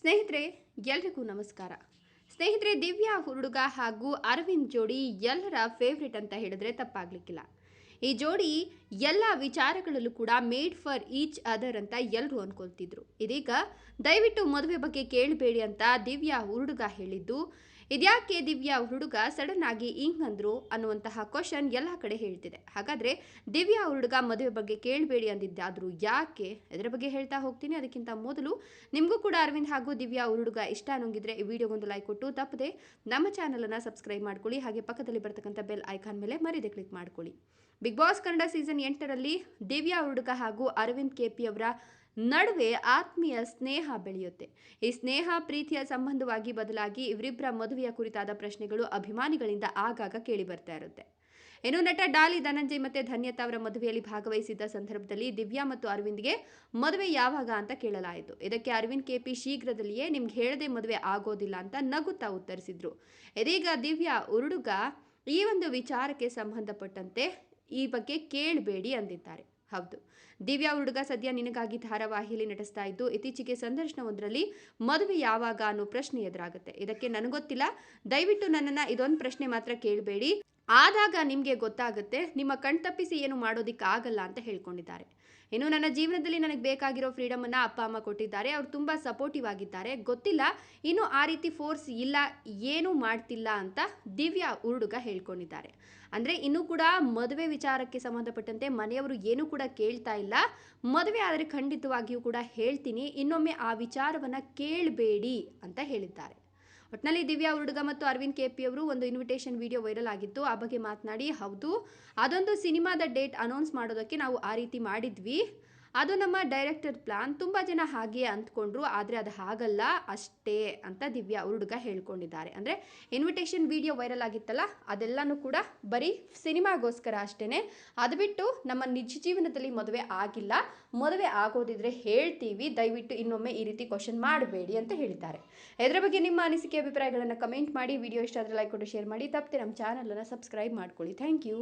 ಸ್ನೇಹಿತರೆ, ಎಲ್ರಿಗೂ ನಮಸ್ಕಾರ. ಸ್ನೇಹಿತರೆ, ದಿವ್ಯಾ, ಹುಡುಗ ಹಾಗೂ ಅರವಿಂದ್ ಜೋಡಿ ಎಲ್ಲರ ಫೇವ್ರೆಟ್ ಅಂತ ಹೇಳಿದ್ರೆ ತಪ್ಪಾಗ್ಲಿಕ್ಕಿಲ್ಲ. ಈ ಜೋಡಿ ಎಲ್ಲ ವಿಚಾರಗಳಲ್ಲೂ ಕೂಡ ಮೇಡ್ ಫಾರ್ ಈಚ್ ಅದರ್ ಅಂತ ಎಲ್ಲರೂ ಅನ್ಕೊಳ್ತಿದ್ರು. ಇದೀಗ ದಯವಿಟ್ಟು ಮದುವೆ ಬಗ್ಗೆ ಕೇಳಬೇಡಿ ಅಂತ ದಿವ್ಯಾ ಹುಡುಗ ಹೇಳಿದ್ದು. ಇದ್ಯಾಕೆ ದಿವ್ಯಾ ಹುಡುಗ ಸಡನ್ ಆಗಿ ಹಿಂಗಂದ್ರು ಅನ್ನುವಂತಹ ಕ್ವಶನ್ ಎಲ್ಲ ಕಡೆ ಹೇಳ್ತಿದೆ. ಹಾಗಾದ್ರೆ ದಿವ್ಯಾ ಹುಡುಗ ಮದುವೆ ಬಗ್ಗೆ ಕೇಳಬೇಡಿ ಅಂದಿದ್ದಾದರೂ ಯಾಕೆ? ಇದರ ಬಗ್ಗೆ ಹೇಳ್ತಾ ಹೋಗ್ತೀನಿ. ಅದಕ್ಕಿಂತ ಮೊದಲು ನಿಮಗೂ ಕೂಡ ಅರವಿಂದ್ ಹಾಗೂ ದಿವ್ಯಾ ಹುಡುಗ ಇಷ್ಟ ಅನ್ನೋಂಗಿದ್ರೆ ಈ ವಿಡಿಯೋಗೊಂದು ಲೈಕ್ ಕೊಟ್ಟು ತಪ್ಪದೆ ನಮ್ಮ ಚಾನಲನ್ನು ಸಬ್ಸ್ಕ್ರೈಬ್ ಮಾಡ್ಕೊಳ್ಳಿ. ಹಾಗೆ ಪಕ್ಕದಲ್ಲಿ ಬರ್ತಕ್ಕಂಥ ಬೆಲ್ ಐಕಾನ್ ಮೇಲೆ ಮರಿದೆ ಕ್ಲಿಕ್ ಮಾಡ್ಕೊಳ್ಳಿ. ಬಿಗ್ ಬಾಸ್ ಕನ್ನಡ ಸೀಸನ್ ಎಂಟರಲ್ಲಿ ದಿವ್ಯಾ ಹುಡುಗ ಹಾಗೂ ಅರವಿಂದ್ ಕೆಪಿ ಅವರ ನಡುವೆ ಆತ್ಮೀಯ ಸ್ನೇಹ ಬೆಳೆಯುತ್ತೆ. ಈ ಸ್ನೇಹ, ಪ್ರೀತಿಯ ಸಂಬಂಧವಾಗಿ ಬದಲಾಗಿ ಇವರಿಬ್ಬರ ಮದುವೆಯ ಕುರಿತಾದ ಪ್ರಶ್ನೆಗಳು ಅಭಿಮಾನಿಗಳಿಂದ ಆಗಾಗ ಕೇಳಿ ಬರ್ತಾ ಇರುತ್ತೆ. ಇನ್ನು ನಟ ಡಾಲಿ ಧನಂಜಯ್ ಮತ್ತೆ ಧನ್ಯತಾ ಅವರ ಮದುವೆಯಲ್ಲಿ ಭಾಗವಹಿಸಿದ್ದ ಸಂದರ್ಭದಲ್ಲಿ ದಿವ್ಯಾ ಮತ್ತು ಅರವಿಂದ್ಗೆ ಮದುವೆ ಯಾವಾಗ ಅಂತ ಕೇಳಲಾಯಿತು. ಇದಕ್ಕೆ ಅರವಿಂದ್ ಕೆಪಿ ಶೀಘ್ರದಲ್ಲಿಯೇ ನಿಮ್ಗೆ ಹೇಳದೆ ಮದುವೆ ಆಗೋದಿಲ್ಲ ಅಂತ ನಗುತ್ತಾ ಉತ್ತರಿಸಿದ್ರು. ಇದೀಗ ದಿವ್ಯಾ ಉರುಡುಗ ಈ ಒಂದು ವಿಚಾರಕ್ಕೆ ಸಂಬಂಧಪಟ್ಟಂತೆ ಈ ಬಗ್ಗೆ ಕೇಳಬೇಡಿ ಅಂದಿದ್ದಾರೆ. ಹೌದು. ದಿವ್ಯಾ ಹುಡುಗ ಸದ್ಯ ನಿನಗಾಗಿ ಧಾರಾವಾಹಿಯಲ್ಲಿ ನಟಿಸ್ತಾ ಇದ್ದು, ಇತ್ತೀಚೆಗೆ ಸಂದರ್ಶನವೊಂದರಲ್ಲಿ ಮದುವೆ ಯಾವಾಗ ಅನ್ನೋ ಪ್ರಶ್ನೆ ಎದುರಾಗುತ್ತೆ. ಇದಕ್ಕೆ ನನಗೊತ್ತಿಲ್ಲ. ದಯವಿಟ್ಟು ನನ್ನನ್ನು ಇದೊಂದು ಪ್ರಶ್ನೆ ಮಾತ್ರ ಕೇಳಬೇಡಿ. ಆದಾಗ ನಿಮಗೆ ಗೊತ್ತಾಗುತ್ತೆ ನಿಮ್ಮ ಕಣ್ತಪ್ಪಿಸಿ ಏನು ಮಾಡೋದಿಕ್ಕೆ ಆಗಲ್ಲ ಅಂತ ಹೇಳ್ಕೊಂಡಿದ್ದಾರೆ. ಇನ್ನು ನನ್ನ ಜೀವನದಲ್ಲಿ ನನಗೆ ಬೇಕಾಗಿರೋ ಫ್ರೀಡಮನ್ನು ಅಪ್ಪ, ಅಮ್ಮ ಕೊಟ್ಟಿದ್ದಾರೆ. ಅವ್ರು ತುಂಬ ಸಪೋರ್ಟಿವ್ ಆಗಿದ್ದಾರೆ. ಗೊತ್ತಿಲ್ಲ, ಇನ್ನು ಆ ರೀತಿ ಫೋರ್ಸ್ ಇಲ್ಲ, ಏನೂ ಮಾಡ್ತಿಲ್ಲ ಅಂತ ದಿವ್ಯಾ ಹುಡುಗ ಹೇಳ್ಕೊಂಡಿದ್ದಾರೆ. ಅಂದರೆ ಇನ್ನೂ ಕೂಡ ಮದುವೆ ವಿಚಾರಕ್ಕೆ ಸಂಬಂಧಪಟ್ಟಂತೆ ಮನೆಯವರು ಏನೂ ಕೂಡ ಕೇಳ್ತಾ ಇಲ್ಲ. ಮದುವೆ ಆದರೆ ಖಂಡಿತವಾಗಿಯೂ ಕೂಡ ಹೇಳ್ತೀನಿ, ಇನ್ನೊಮ್ಮೆ ಆ ವಿಚಾರವನ್ನು ಕೇಳಬೇಡಿ ಅಂತ ಹೇಳಿದ್ದಾರೆ. ಒಟ್ನಲ್ಲಿ ದಿವ್ಯಾ ಹುಡುಗ ಮತ್ತು ಅರವಿಂದ್ ಕೆಪಿ ಅವರು ಒಂದು ಇನ್ವಿಟೇಷನ್ ವಿಡಿಯೋ ವೈರಲ್ ಆಗಿತ್ತು. ಆ ಬಗ್ಗೆ ಮಾತನಾಡಿ. ಹೌದು, ಅದೊಂದು ಸಿನಿಮಾದ ಡೇಟ್ ಅನೌನ್ಸ್ ಮಾಡೋದಕ್ಕೆ ನಾವು ಆ ರೀತಿ ಮಾಡಿದ್ವಿ. ಅದು ನಮ್ಮ ಡೈರೆಕ್ಟರ್ ಪ್ಲಾನ್. ತುಂಬ ಜನ ಹಾಗೆ ಅಂದ್ಕೊಂಡ್ರು ಆದರೆ ಅದು ಹಾಗಲ್ಲ, ಅಷ್ಟೇ ಅಂತ ದಿವ್ಯಾ ಹುಡುಗ ಹೇಳ್ಕೊಂಡಿದ್ದಾರೆ. ಅಂದರೆ ಇನ್ವಿಟೇಷನ್ ವಿಡಿಯೋ ವೈರಲ್ ಆಗಿತ್ತಲ್ಲ, ಅದೆಲ್ಲನೂ ಕೂಡ ಬರೀ ಸಿನಿಮಾಗೋಸ್ಕರ ಅಷ್ಟೇ ಅದು ಬಿಟ್ಟು ನಮ್ಮ ನಿಜ ಜೀವನದಲ್ಲಿ ಮದುವೆ ಆಗಿಲ್ಲ. ಮದುವೆ ಆಗೋದಿದ್ರೆ ಹೇಳ್ತೀವಿ, ದಯವಿಟ್ಟು ಇನ್ನೊಮ್ಮೆ ಈ ರೀತಿ ಕ್ವಶನ್ ಮಾಡಬೇಡಿ ಅಂತ ಹೇಳಿದ್ದಾರೆ. ಇದರ ಬಗ್ಗೆ ನಿಮ್ಮ ಅನಿಸಿಕೆ, ಅಭಿಪ್ರಾಯಗಳನ್ನು ಕಮೆಂಟ್ ಮಾಡಿ. ವಿಡಿಯೋ ಇಷ್ಟ ಆದರೆ ಲೈಕ್ ಕೊಟ್ಟು ಶೇರ್ ಮಾಡಿ. ತಪ್ಪದೆ ನಮ್ಮ ಚಾನಲನ್ನು ಸಬ್ಸ್ಕ್ರೈಬ್ ಮಾಡ್ಕೊಳ್ಳಿ. Thank you